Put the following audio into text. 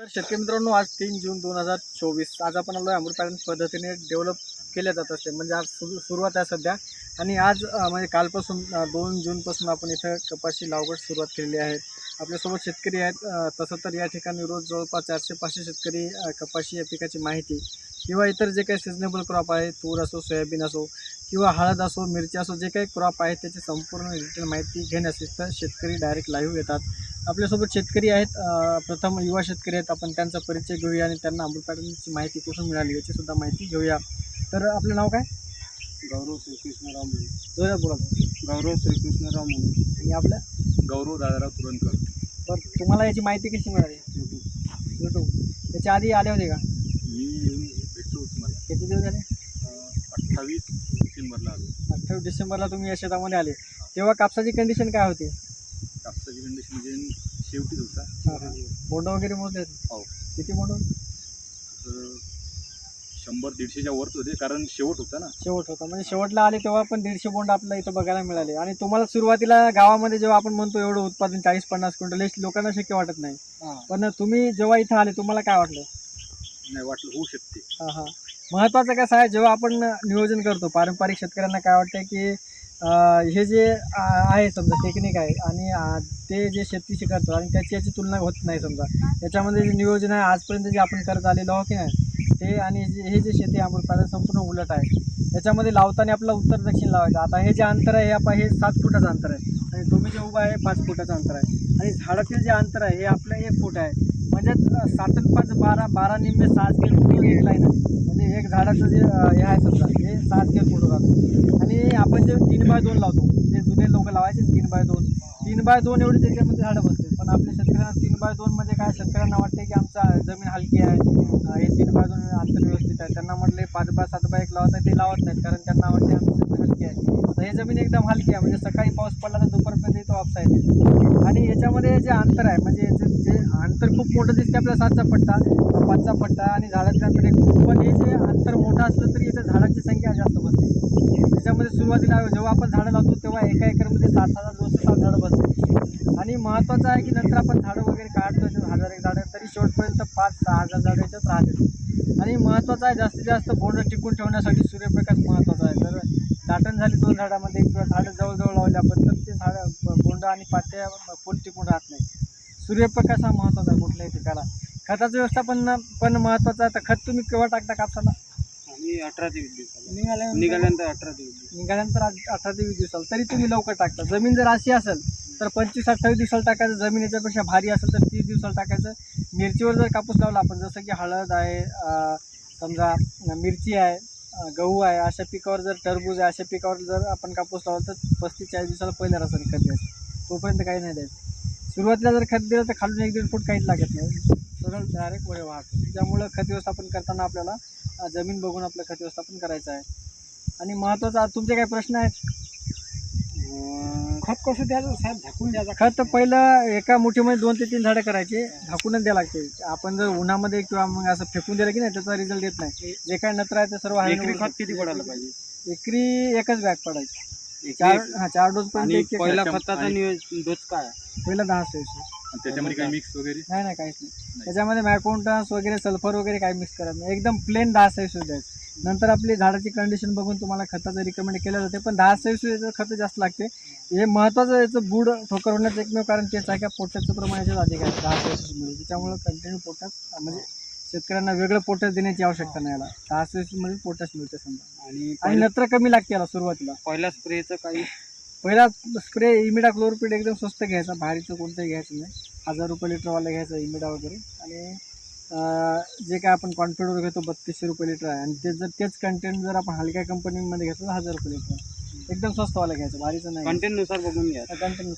तर शेतकरी मित्रांनो आज तीन जून दोन हजार चोवीस. आज आपण आलो अमृत पॅटर्न पद्धतीने डेव्हलप केल्या जात असते. म्हणजे आज सुरू सुरुवात आहे सध्या. आणि आज म्हणजे कालपासून दोन जूनपासून आपण इथं कपाशी लागवड सुरुवात केलेली आहे. आपल्यासोबत शेतकरी आहेत तसं तर या ठिकाणी रोज जवळपास चारशे पाचशे शेतकरी कपाशी या पिकाची माहिती किंवा इतर जे काही सिजनेबल क्रॉप आहे तूर असो सोयाबीन असो किंवा हळद असो मिरची असो जे काही क्रॉप आहे त्याची संपूर्ण डिटेल माहिती घेण्यास इथं शेतकरी डायरेक्ट लाईव्ह येतात. आपल्यासोबत शेतकरी आहेत प्रथम युवा शेतकरी आहेत. आपण त्यांचा परिचय घेऊया आणि त्यांना अमृत पॅटर्नची माहिती कुठून मिळाली याची सुद्धा माहिती घेऊया. तर आपलं नाव काय? गौरव श्रीकृष्णराव जोरात बोला. गौरव श्रीकृष्णराव मुनी आणि आपलं? गौरव दादाराव तुरंकर तर तुम्हाला याची माहिती कशी मिळाली? यूट्यूब याच्या आधी आले होते का? मी येऊन भेटलो तुम्हाला किती दिवस झाले? अठ्ठावीस डिसेंबरला आलो. अठ्ठावीस डिसेंबरला तुम्ही या शेतामध्ये आले. तेव्हा कापसाची कंडिशन काय होती? कापसाची कंडिशन म्हणजे शेवटीच होता बोंड वगैरे मोजले हो. किती बोंड शंभर दीडशेच्या वरच होते कारण शेवट होता ना. शेवट होता. म्हणजे शेवटला आले तेव्हा पण दीडशे बोंड आपल्याला इथं बघायला मिळाले. आणि तुम्हाला सुरुवातीला गावामध्ये जेव्हा आपण म्हणतो एवढं उत्पादन चाळीस पन्नास क्विंटल हे लोकांना शक्य वाटत नाही. पण तुम्ही जेव्हा इथं आले तुम्हाला काय वाटलं? नाही वाटलं होऊ शकते. हां हां. महत्त्वाचं कसं आहे जेव्हा आपण नियोजन करतो पारंपरिक शेतकऱ्यांना काय वाटतं की हे जे आहे समजा टेक्निक आहे आणि ते जे शेतीशी करतात आणि त्याची याची तुलना होत नाही समजा. याच्यामध्ये जे नियोजन आहे आजपर्यंत जे आपण करत आलेलो आहोत की नाही ते आणि जे हे जे शेती अमृत संपूर्ण उलट आहे. याच्यामध्ये लावताना आपलं उत्तर दक्षिण लावायचं. आता हे जे अंतर आहे हे आपण हे सात फुटाचं अंतर आहे. आणि तुम्ही जे उभं आहे पाच फुटाचं अंतर आहे. आणि झाडातील जे अंतर आहे हे आपलं एक फूट आहे. म्हणजे सात पाच बारा बारा निम्मे सात किलो एक लाईन आहे. एक झाडाचं जे हे आहे समजा हे सात स्केल फुट राहतं आणि आपण जे तीन बाय दोन लावतो जे जुने लोक लावायचे तीन बाय दोन. तीन बाय दोन एवढी त्याच्यामध्ये झाडं बसते. पण आपल्या शेतकऱ्यांना तीन बाय दोन म्हणजे काय? शेतकऱ्यांना वाटते की आमचा जमीन हलकी आहे. हे तीन बाय दोन अंतर व्यवस्थित आहे. त्यांना म्हटले पाच बाय सात बाय एक लावत आहे ते लावत नाहीत कारण त्यांना वाटते आमची जमीन हलकी आहे. तर हे जमीन एकदम हलकी आहे. म्हणजे सकाळी पाऊस पडला तर दुपारपर्यंत तो वापसा येते आणि याच्यामध्ये जे अंतर आहे म्हणजे याचं जे अंतर खूप मोठं दिसते आपल्या सातचा पट्टा पाचचा पट्टा आणि झाडाचं अंतर एक पण हे जे अंतर मोठं असलं तरी याच्या झाडाची संख्या जास्त बसते. त्याच्यामध्ये सुरुवातीला जेव्हा आपण झाडं लावतो तेव्हा एका एकरमध्ये सात हजार दोनशे सात झाडं बसते. आणि महत्त्वाचं आहे की नंतर आपण झाडं वगैरे काढतो याच्यात हजार एक झाडं तरी शेवटपर्यंत पाच सहा हजार झाडं याच्यात राहते आणि महत्त्वाचं आहे जास्तीत जास्त बोंड टिकून ठेवण्यासाठी सूर्यप्रकाश महत्त्वाचा आहे. जर दाटण झाली दोन झाडामध्ये किंवा झाडं जवळजवळ लावले आपण तर ते झाडं बोंड आणि पात्या फुल टिकून राहत नाही. सूर्यप्रकाश हा महत्त्वाचा आहे कुठल्याही पिकाला खताचं व्यवस्थापन पण महत्त्वाचं आहे तर खत तुम्ही केव्हा टाकता कापसाला? आम्ही अठरा ते वीस दिवसाला. निघाल्यानंतर? अठरा ते वीस दिवस निघाल्यानंतर अठरा ते वीस दिवसाला तरी तुम्ही लवकर टाकता. जमीन जर अशी असेल तर पंचवीस अठ्ठावीस दिवसाला टाकायचं जमीन याच्यापेक्षा भारी असेल तर तीस दिवसाला टाकायचं. मिरचीवर जर कापूस लावला आपण जसं की हळद आहे समजा मिरची आहे गहू आहे अशा पिकावर जर टरबूज आहे अशा पिकावर जर आपण कापूस लावला तर पस्तीस चाळीस दिवसाला पहिल्या रसाने खत द्यायचं. तोपर्यंत काही नाही द्यायचं. सुरुवातीला जर खत दिलं तर खालून एक दीड फूट काहीच लागत नाही. सरळ डायरेक्ट वळे वाहतो त्यामुळं खत व्यवस्थापन करताना आपल्याला जमीन बघून आपलं खत व्यवस्थापन करायचं आहे. आणि महत्त्वाचा तुमचे काही प्रश्न आहेत? खत कसं द्यायचं? साहेब झाकून द्यायचं. खत पहिलं एका मुठीमध्ये दोन ते तीन झाडं करायचे. झाकूनच द्यावं लागते. आपण जर उन्हामध्ये किंवा मग असं फेकून दिलं की नाही त्याचा रिझल्ट येत नाही. जे काय नत्र आहे ते सर्व उडतं. खत किती पडायला पाहिजे? एकरी एकच बॅग पडायची. चार हा चार डोस पर्यंत आणि एक- एक- पहिला पहिला खताचा नियोजन डोस काय? पहिला दहा सेल्सिअस त्याच्यामध्ये काही मिक्स वगैरे? नाही नाही काहीच नाही. त्याच्यामध्ये मॅकोन्टास वगैरे सल्फर वगैरे काही मिक्स करत नाही. एकदम प्लेन दहा सेल्सिअस द्यायचं नंतर आपली झाडाची कंडिशन बघून तुम्हाला खताचं रिकमेंड केलं जाते. पण दहा सेल्सिअस खत जास्त लागते. हे महत्त्वाचं याचं बुड ठोकर होण्याचं एकमेव कारण तेच आहे का पोटॅशचं प्रमाण याच्यात अधिक आहे. दहा सेल्सिअसमध्ये त्याच्यामुळं कंटिन्यू पोटॅश म्हणजे शेतकऱ्यांना वेगळं पोटॅश देण्याची आवश्यकता नाही याला. दहा सेल्सिअसमध्ये पोटॅश मिळते समजा. आणि आणि नत्र कमी लागते याला सुरुवातीला. पहिल्या स्प्रेचं काही पहिला स्प्रे इमिडा क्लोरोपिड एकदम स्वस्त घ्यायचा भारीचं कोणतंही घ्यायचं नाही. हजार रुपये लिटरवाला घ्यायचं इमिडा वगैरे. आणि अं, जे काय आपण कॉन्फिडर घेतो बत्तीसशे रुपये लिटर आहे. आणि ते जर तेच कंटेंट जर आपण हलक्या कंपनीमध्ये घेतलं तर हजार रुपये लिटर एकदम स्वस्तवाला घ्यायचं भारीचं नाही. कंटेंटनुसार बघून घ्या. कंटेंट